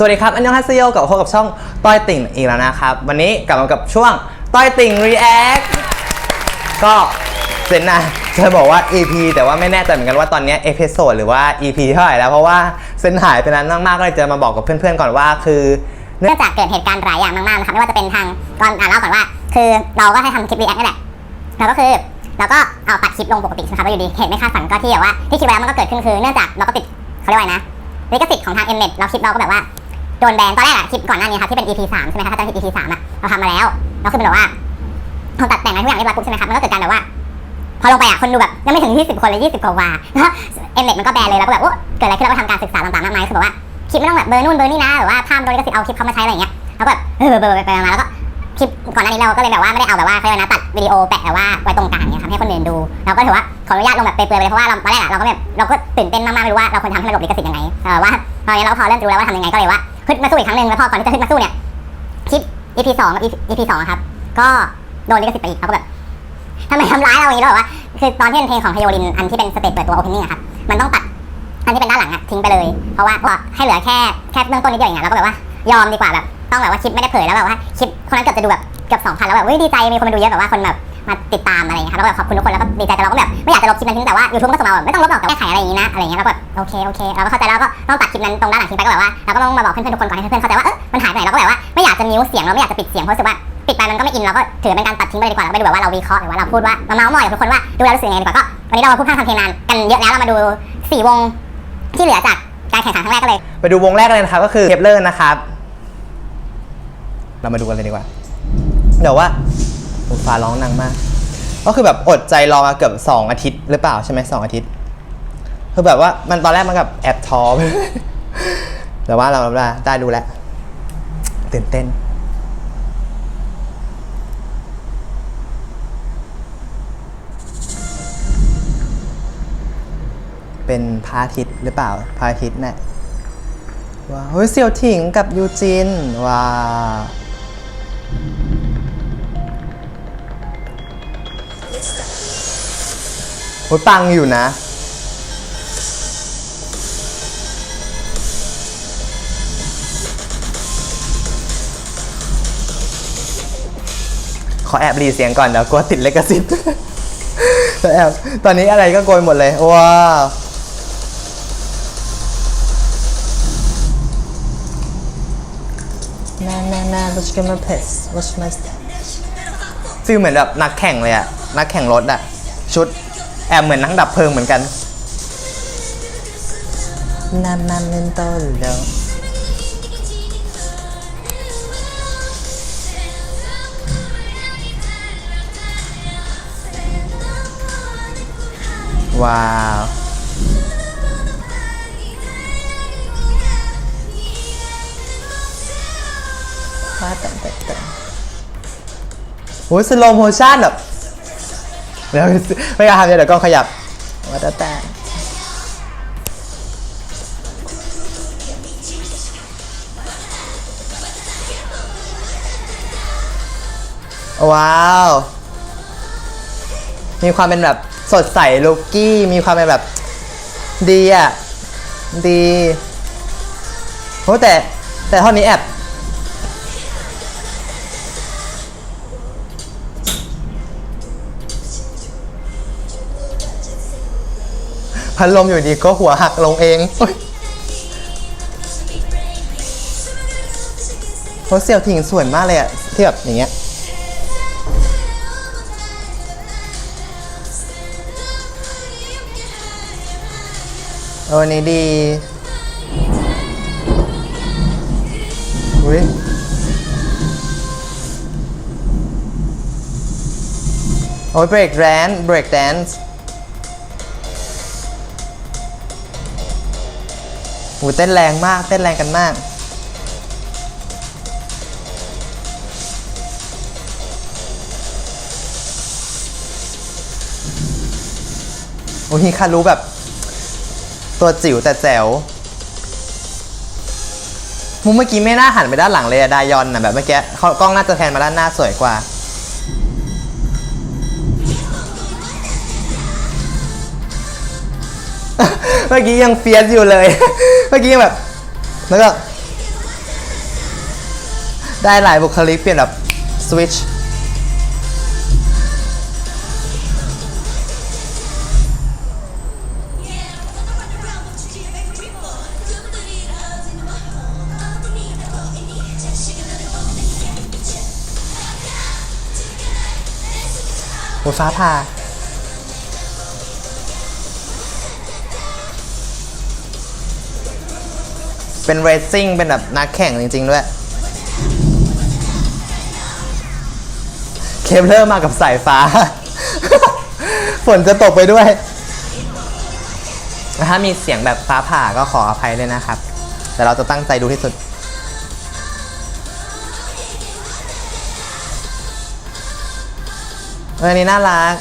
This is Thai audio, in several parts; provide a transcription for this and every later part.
สวัสดีครับ อันยองฮัสเซโยกับพบกับช่องต้อยติ่งอีกแล้วนะครับ วันนี้กลับมากับช่วงต้อยติ่ง React ก็เซนนะจะบอกว่า EP แต่ว่าไม่แน่ใจเหมือนกันว่าตอนนี้เอพิโซดหรือว่า EP เท่าไหร่แล้วเพราะว่าเซนหายไปนานมากๆก็เลยจะมาบอกกับเพื่อนๆก่อนว่าคือเนื่องจากเกิดเหตุการณ์หลายอย่างมากๆนะครับไม่ว่าจะเป็นทางก่อนอ่านเล่าก่อนว่า คือเราก็ให้ทำคลิปรีแอคนี่แหละแล้วก็คือเราก็เอาตัดคลิปลงปกตินะครับแล้วอยู่ดีเหตุไม่คาดฝันก็ที่แบบว่าที่คิดไว้แล้วมันก็เกิดขึ้นคือเนื่องจากเราก็ติดเขาเรียกว่านะลิขสิทธิ์ของทางเอ็มเน็ตเราคลิปเราก็แบบว่า โดนแบนตอนแรกอะคลิปก่อนหน้านี้ครับที่เป็น EP สามใช่ไหมครับถ้าจำผิด EP สามอะเราทำมาแล้วเราคือเป็นแบบว่าพอตัดแต่งอะไรทุกอย่างเรียบร้อยปุ๊บใช่ไหมครับมันก็เกิดการแบบว่า พอลงไปอะคนดูแบบยังไม่ถึง 20 คนเลย20กว่าวาแล้วเอ็มเน็ตมันก็แบนเลยแล้วก็แบบโอ้เกิดอะไรขึ้นเราก็ทำการศึกษาต่างๆมากมายคือแบบว่าคลิปไม่ต้องแบบเบอร์นู่นเบอร์นี่นะหรือว่าภาพโดนลิขสิทธิ์เอาคลิปเขามาใช้อะไรอย่างเงี้ยแล้วก็แบบเออเบอร์เบอร์ไปมาแล้วก็คลิปก่อนหน้านี้เราก็เลยแบบว่าไม่ได้เอาแบบว่าเขาเรียกนะตัดวิดีโอแปะแต่ว่าไว้ตรงกลางเนี่ยครับให้คนอื่นดูเราก็ถือว่าขออนุญาตลงแบบเปรยๆไปเลยเพราะว่าเราตอนแรกอะเราก็แบบเราก็ตื่นเต้นมากๆไม่รู้ว่าเราควรทำให้มันหลบลิขสิทธิ์ยังไงแต่ว่าตอนนี้เราพอเริ่มรู้แล้วว่าทำยังไงก็เลยว่า ฮึดมาสู้อีกครั้งหนึ่งแล้วพอก่อนที่จะฮึดมาสู้เนี่ยคลิป EP สองกับ EP สองครับ ก็โดนลิขสิทธิ์ไปอีกเขาก็แบบทำไมทำร้ายเราอย่างนี้ด้วยวะคือตอนที่เป็นเพลงของไฮโอลินอันที่เป็นสเตจเปิดตัวโอเพนนิ่งอะครับมันต้องตัดอันที่เป็นด้านหลังอะทิ้งไปเลยเพราะว่าให้เหลือแค่แค่เบื้องต้นนิดเดียวอย่างเงี้ยแล้วก็แบบว่ายอมดีกว่าแบบต้องแบบว่าคลิปไม่ได้เผยแล้วแบบว่าคลิปคนนั้นเกือบจะดูแบบเกือบสองพันแล้วแบบเฮ้ยดีใจมีคนมาดูเยอะแบบว่าคนแบบ มาติดตามอะไรเงี้ยครับแล้วก็แบบขอบคุณทุกคนแล้วก็ดีใจแต่เราก็แบบไม่อยากจะลบคลิปนั้นทิ้งแต่ว่ายูทูบก็ส่งมาแบบไม่ต้องลบหรอกแต่แก้ไขอะไรอย่างงี้นะอะไรเงี้ยแล้วก็แบบโอเคโอเคเราก็เข้าใจแล้วก็ต้องตัดคลิปนั้นตรงด้านหลังทิ้งไปก็แบบว่าเราก็ต้องมาบอกเพื่อนๆทุกคนก่อนให้เพื่อนๆเข้าใจว่าเออมันหายไปไหนเราก็แบบว่าไม่อยากจะมิวเสียงเราไม่อยากจะปิดเสียงเพราะรู้สึกว่าปิดไปมันก็ไม่อินเราก็ถือเป็นการตัดทิ้งไปเลยดีกว่าเราไปดูแบบว่าเราวิเคราะห์หรือว่าเราพูดว่ามาเมาส์มอยกับทุกคนว่าดูแล้วรู้สึกยังไงดีกว่าก็วันนี้เรามาพูดภาพทำเพลงนานกันเยอะแล้วเรามาดูสี่วงที่เหลือจากการแข่งขันครั้งแรกก็เลย ไปดูวงแรกเลยนะครับก็คือเคปเลอร์นะครับ เรามาดูกันเลยดีกว่าเดี๋ยวว่า ฟ้าร้องดังมาก ก็คือแบบอดใจรอมาเกือบ2อาทิตย์หรือเปล่าใช่ไหมสองอาทิตย์ คือแบบว่ามันตอนแรกมันกับแอบท้อแต่ว่าเราได้ได้ดูแล้วตื่นเต้นเป็นพระอาทิตย์หรือเปล่าพระอาทิตย์เนี่ยว้าวเฮ้ยเสี่ยวถิงกับยูจินว้า โอ้ยปังอยู่นะ ขอแอบรีเสียงก่อนเดี๋ยวกลัวติดเลกสิทธิ์แอบตอนนี้อะไรก็โกยหมดเลย ว้าวนานานา let's get my pace what's my step ฟีลเหมือนแบบนักแข่งเลยอะนักแข่งรถอะชุด แอบเหมือนนักดับเพลิงเหมือนกันนานาเมนโตเร็วว้าวว้าแต่แต่แต่โอ้ยสโลโมชั่นแบบ เดี๋ยวไม่กล้าทำเดี๋ยวกล้องขยับว่าแต่แต่ว้าว มีความเป็นแบบสดใสลุกกี้ มีความเป็นแบบ ดีอะ ดีโอ้แต่แต่ท่านี้แอบ พัดลมอยู่ดีก็หัวหักลงเองโอ๊ยโหเสี่ยวถิงสวยมากเลยอะที่แบบอย่างเงี้ยเออนี่ดีอุ้ยโอ้ย break dance break dance โอ้ยเโหเต้นแรงมาก เต้นแรงกันมาก โอ้ยคารู้แบบ ตัวจิ๋วแต่แจ๋วมุมเมื่อกี้ไม่น่าหันไปด้านหลังเลยอะดายอนนะแบบเมื่อกี้กล้องน่าจะแพนมาด้านหน้าสวยกว่า เมื่อกี้ยังเฟียสอยู่เลย เมื่อกี้ยังแบบ แล้วก็ ได้หลายบุคลิกเปลี่ยนแบบสวิตช์หัวฟ้าผ่า เป็นเรซซิ่งเป็นแบบนักแข่งจริง ๆ ด้วย เคปเลอร์มากับสายฟ้า ฝนจะตกไปด้วย ถ้ามีเสียงแบบฟ้าผ่าก็ขออภัยด้วยนะครับ แต่เราจะตั้งใจดูที่สุดเอออนนี่น่ารัก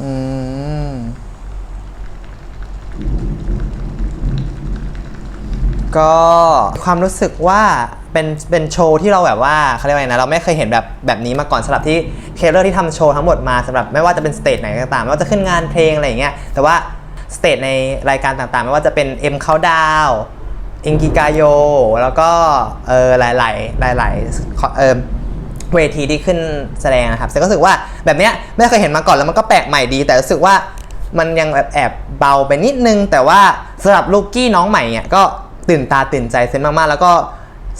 อืม ก็ความรู้สึกว่าเป็นเป็นโชว์ที่เราแบบว่าเขาเรียกว่าไงนะเราไม่เคยเห็นแบบแบบนี้มาก่อนสำหรับที่เทเลอร์ที่ทำโชว์ทั้งหมดมาสำหรับไม่ว่าจะเป็นสเตจไหนก็ตามไม่ว่าจะขึ้นงานเพลงอะไรอย่างเงี้ยแต่ว่าสเตจในรายการต่างๆ ไม่ว่าจะเป็น M Countdown อิงกิกาโย แล้วก็เออหลายๆหลายๆเออเวทีที่ขึ้นแสดงนะครับแต่ก็รู้สึกว่าแบบเนี้ยไม่เคยเห็นมาก่อนแล้วมันก็แปลกใหม่ดี แต่รู้สึกว่ามันยังแบบแอบเบาไปนิดนึง แต่ว่าสำหรับลูกกี้น้องใหม่เนี่ยก็ ตื่นตาตื่นใจเซนมากๆ แล้วก็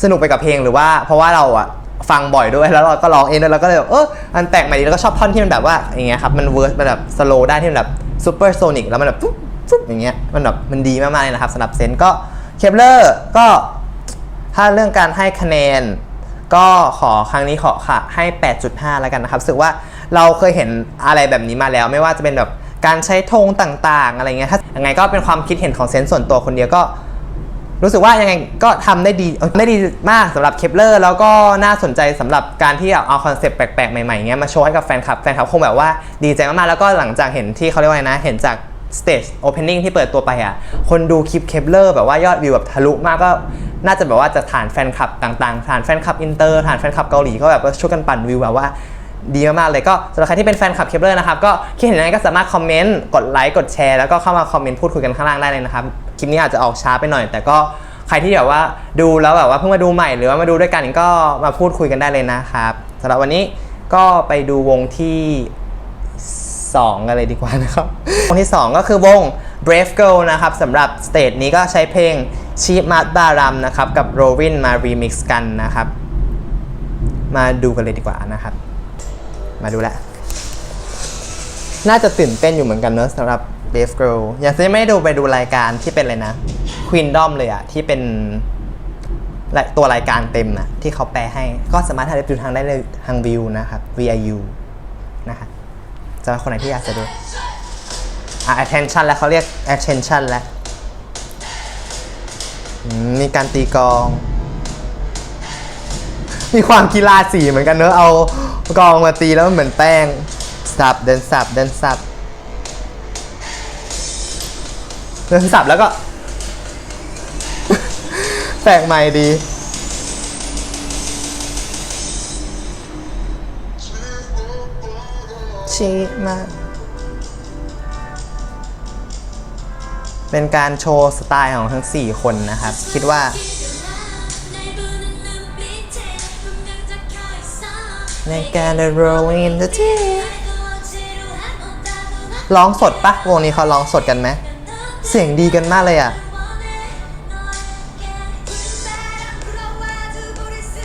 สนุกไปกับเพลงหรือว่าเพราะว่าเราอะฟังบ่อยด้วยแล้วเราก็ร้องเองด้วยแล้วก็เลยแบบเออมันแปลกใหม่ดีแล้วก็ชอบท่อนที่มันแบบว่าอย่างเงี้ยครับมันเวิร์สมันแบบสโลว์ได้ที่มันแบบซูเปอร์โซนิกแล้วมันแบบฟุ๊บฟุ๊บอย่างเงี้ยมันแบบมันดีมากๆเลยนะครับสำหรับเซนก็เคปเลอร์ก็ถ้าเรื่องการให้คะแนน ก็ขอครั้งนี้ขอค่ะให้ 8.5 แล้วกันนะครับรู้สึกว่าเราเคยเห็นอะไรแบบนี้มาแล้ว ไม่ว่าจะเป็นแบบการใช้ธงต่างๆ อะไรเงี้ยถ้ายังไงก็เป็นความคิดเห็นของเซนส์ส่วนตัวคนเดียวก็ รู้สึกว่ายังไงก็ทำได้ดีได้ดีมากสำหรับเคปเลอร์แล้วก็น่าสนใจสำหรับการที่เอาคอนเซปต์แปลกๆ ใหม่ๆเงี้ยมาโชว์ให้กับแฟนคลับแฟนคลับคงแบบว่าดีใจมากๆ แล้วก็หลังจากเห็นที่เขาเรียกว่าไงนะ เห็นจากสเตจโอเพนนิ่งที่เปิดตัวไปอะ คนดูคลิปเคปเลอร์แบบว่ายอดวิวแบบทะลุมากก็น่าจะแบบว่าจะฐานแฟนคลับต่างๆ ฐานแฟนคลับอินเตอร์ฐานแฟนคลับเกาหลีก็แบบว่าช่วยกันปั่นวิวแบบว่า ดีมากๆเลยก็สำหรับใครที่เป็นแฟนคลับเคเลอร์นะครับก็คิดเห็นยังไงก็สามารถคอมเมนต์กดไลค์กดแชร์แล้วก็เข้ามาคอมเมนต์พูดคุยกันข้างล่างได้เลยนะครับคลิปนี้อาจจะออกช้าไปหน่อย แต่ก็ใครที่แบบว่าดูแล้วแบบว่าเพิ่งมาดูใหม่หรือว่ามาดูด้วยกันก็มาพูดคุยกันได้เลยนะครับสำหรับวันนี้ก็ไปดูวงที่2กันเลยดีกว่านะครับวงที่ 2 ก็คือวง Brave Girl นะครับสำหรับสเตจนี้ก็ใช้เพลงชีมัดบารัมนะครับกับโรวินมารีมิกซ์กันนะครับ มาดูกันเลยดีกว่านะครับ มาดูแลน่าจะตื่นเต้นอยู่เหมือนกันเนอะสำหรับ Brave Girl อยากจะไม่ดูไปดูรายการที่เป็นอะไรนะ Queendom เลยอะที่เป็นตัวรายการเต็มนะที่เขาแปลให้ก็สามารถหาดูทางได้เลยทางวิวนะครับ VIU นะครับสำหรับคนไหนที่อยากจะดูอะ attention แล้วเขาเรียก attention แล้วมีการตีกอง มีความกีฬาสีเหมือนกันเนอะเอา กองมาตีแล้วมันเหมือนแป้ง สับเดินสับเดินสับเดินสับแล้วก็แปลกใหม่ดี ชีมากเป็นการโชว์สไตล์ของทั้ง 4 คนนะครับ คิดว่า ในการ rolling in the deep ร้องสดปะวงนี้เขาร้องสดกันไหม เสียงดีกันมากเลยอะ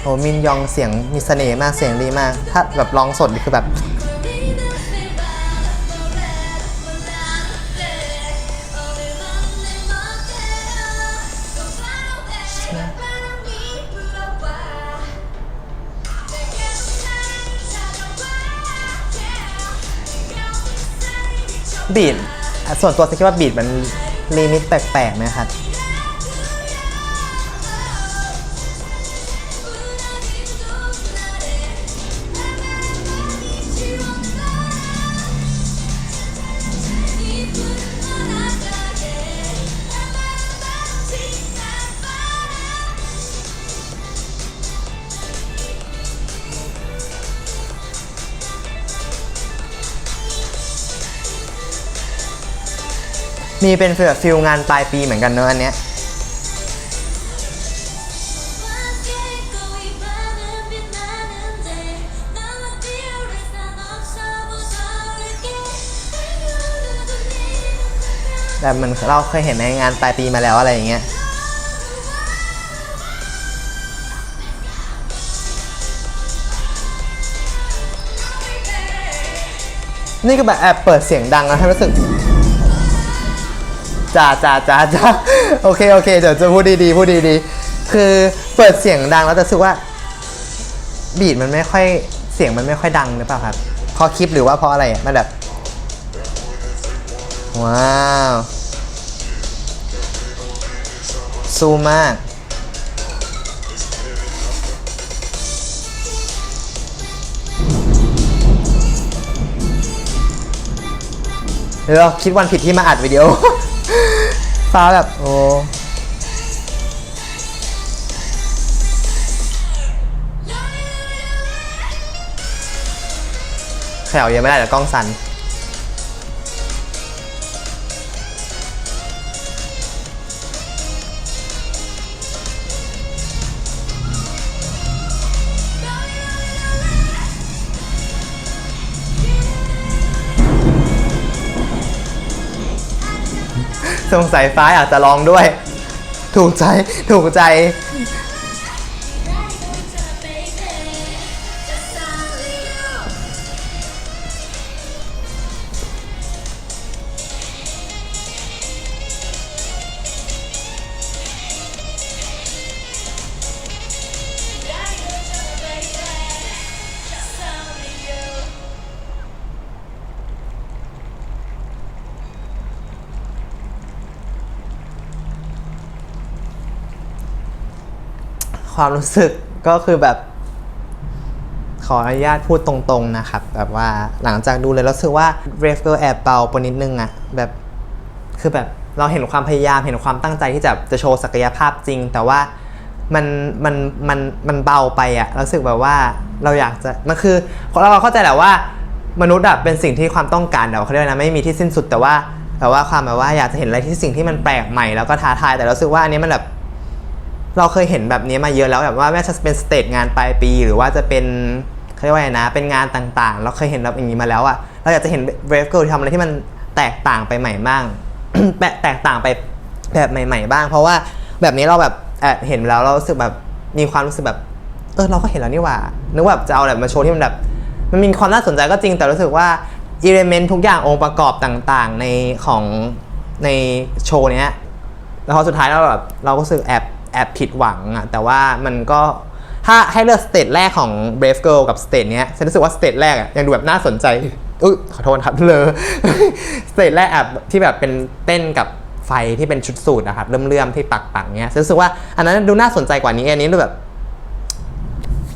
โอ้มินยองเสียงมีเสน่ห์มากเสียงดีมาก ถ้าแบบร้องสดนี่คือแบบ บีดส่วนตัวจะคิดว่าบีดมันลิมิตแปลกๆนะครับ มีเป็นแบบฟิลงานปลายปีเหมือนกันเนอะอันเนี้ยแต่เหมือนเราเคยเห็นในงานปลายปีมาแล้วอะไรอย่างเงี้ยนี่ก็แบบแอบเปิดเสียงดังนะให้รู้สึก จ้าจ้าจ้าจ้าโอเคโอเคเดี๋ยวจะพูดดีๆพูดดีๆคือเปิดเสียงดังแล้วจะรู้สึกว่า บีดมันไม่ค่อยเสียงมันไม่ค่อยดังหรือเปล่าครับเพราะคลิปหรือว่าเพราะอะไรมันแบบว้าวซูมมากเดี๋ยวเราคิดวันผิดที่มาอัดวิดีโอ ฟ้าแบบโอ้แถวยังไม่ได้แต่กล้องสั่น สงสัยฟ้าอยากจะลองด้วย ถูกใจ ถูกใจ ความรู้สึกก็คือแบบ ขออนุญาตพูดตรงๆนะครับ แบบว่าหลังจากดูเลยรู้สึกว่า r a v e Girl แอบเบาไปนิดนึงอะแบบคือแบบเราเห็นความพยายามเห็นความตั้งใจที่จะจะโชว์ศักยภาพจริง แต่ว่ามันมันมันมันเบาไปอะรู้สึกแบบว่าเราอยากจะมันคือเราเข้าใจแหละว่ามนุษย์อะเป็นสิ่งที่ความต้องการแต่ว่าเขาเรียกนะไม่มีที่สิ้นสุดแต่ว่าแต่ว่าความแบบว่าอยากจะเห็นอะไรที่สิ่งที่มันแปลกใหม่แล้วก็ท้าทายแต่เรารู้สึกว่าอันนี้มันแบบ เราเคยเห็นแบบนี้มาเยอะแล้วแบบว่าไม่ว่าจะเป็นสเตจงานปลายปี หรือว่าจะเป็นเขาเรียกว่าไงนะ เป็นงานต่างๆ เราเคยเห็นแบบอย่างนี้มาแล้วอะเราอยากจะเห็น Brave Girl ทำอะไรที่มันแตกต่างไปใหม่บ้างแตกต่างไปแบบใหม่ ๆ บ้าง เพราะว่าแบบนี้เราแบบแอบเห็นแล้วเรารู้สึกแบบมีความรู้สึกแบบเออเราก็เห็นแล้วนี่หว่านึกว่าจะเอาแบบมาโชว์ที่มันแบบมันมีความน่าสนใจก็จริงแต่รู้สึกว่าอิเลเมนต์ทุกอย่างองค์ประกอบต่างๆในของในโชว์เนี้ยแล้วพอสุดท้ายเราแบบเราก็รู้สึกแอบ แอบผิดหวังอะแต่ว่ามันก็ถ้าให้เลือกสเตจแรกของ Brave Girl กับสเตจเนี้ยฉันรู้สึกว่าสเตจแรกอะยังดูแบบน่าสนใจอุ้ยขอโทษครับเลยสเตจแรกแอบที่แบบเป็นเต้นกับไฟที่เป็นชุดสูทนะครับเลื่อมๆที่ปักปักๆเนี้ยฉันรู้สึกว่าอันนั้นดูน่าสนใจกว่านี้อันนี้ดูแบบ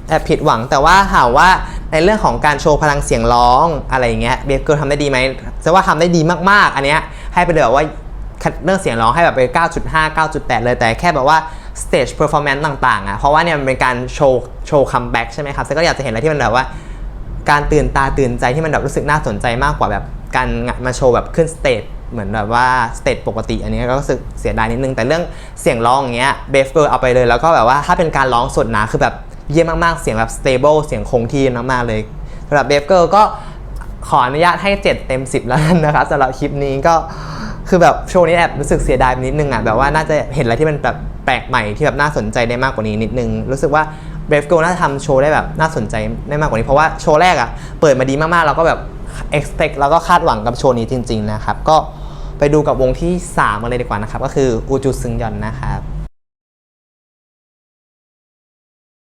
แอบผิดหวังแต่ว่าถามว่าในเรื่องของการโชว์พลังเสียงร้องอะไรเงี้ยเบฟเกิลทำได้ดีไหมจะว่าทำได้ดีมากๆ อันเนี้ยให้ไปเลยแบบว่าเรื่องเสียงร้องให้แบบไป 9.5 9.8 เลยแต่แค่แบบว่า stage performance ต่างๆอะเพราะว่าเนี่ยมันเป็นการโชว์โชว์คัมแบ็กใช่ไหมครับซึ่งก็อยากจะเห็นอะไรที่มันแบบว่า การตื่นตาตื่นใจที่มันแบบรู้สึกน่าสนใจมากกว่าแบบการมาโชว์แบบขึ้นสเตจเหมือนแบบว่าสเตจปกติ อันนี้ก็รู้สึกเสียดายนิดนึง แต่เรื่องเสียงร้องอย่างเงี้ยเบฟเกอร์เอาไปเลยแล้วก็แบบว่าถ้าเป็นการร้องสดนะคือแบบเยี่ยมมากๆ เสียงแบบ stable เสียงคงที่มากๆเลยสำหรับเบฟเกอร์ก็ขออนุญาตให้ 7 เต็ม 10 แล้วกันนะครับสำหรับคลิปนี้ก็คือแบบโชว์นี้แอบรู้สึกเสียดายนิดนึงอะแบบว่าน่าจะเห็นอะไรที่มันแบบ แปลกใหม่ที่แบบน่าสนใจได้มากกว่านี้นิดนึง รู้สึกว่าเบรฟโกน่าจะทำโชว์ได้แบบน่าสนใจได้มากกว่านี้ เพราะว่าโชว์แรกอะเปิดมาดีมากๆเราก็แบบ expect แล้วก็คาดหวังกับโชว์นี้จริง ๆ นะครับ ก็ไปดูกับวงที่3กันเลยดีกว่านะครับ ก็คืออูจูซึงยอนนะครับ